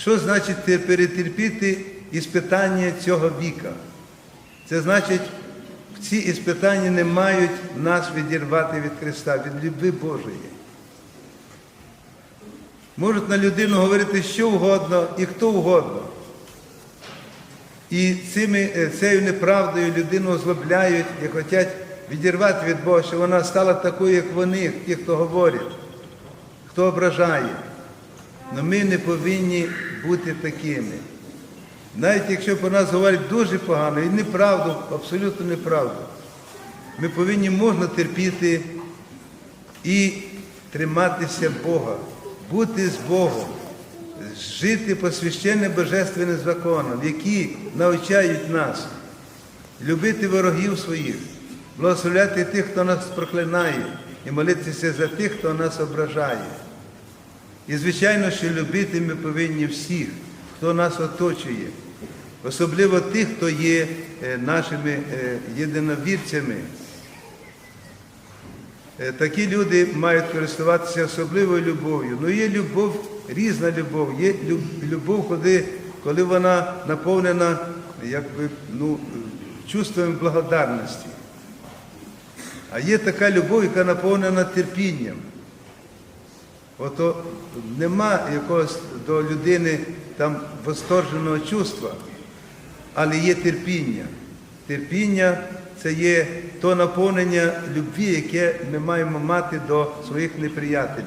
Що значить перетерпіти іспитання цього віка? Це значить, ці іспитання не мають нас відірвати від Христа, від люби Божої. Можуть на людину говорити що угодно і хто угодно. І цими, е, цією неправдою людину озлобляють і хочуть відірвати від Бога, що вона стала такою, як вони, ті, хто говорять, хто ображає. Але ми не повинні бути такими. Навіть якщо про нас говорять дуже погано і неправду, абсолютно неправду, ми повинні можна терпіти і триматися Бога, бути з Богом, жити по священним божественним законам, які навчають нас любити ворогів своїх, благословляти тих, хто нас проклинає, і молитися за тих, хто нас ображає. І, звичайно, що любити ми повинні всіх, хто нас оточує, особливо тих, хто є е, нашими е, єдиновірцями. Е, Такі люди мають користуватися особливою любов'ю. Ну є любов, різна любов, є любов, коли, коли вона наповнена якби, ну, чувством благодарності. А є така любов, яка наповнена терпінням. Ото нема якогось до людини там восторженого чувства, але є терпіння. Терпіння це є то наповнення любві, яке ми маємо мати до своїх неприятелів.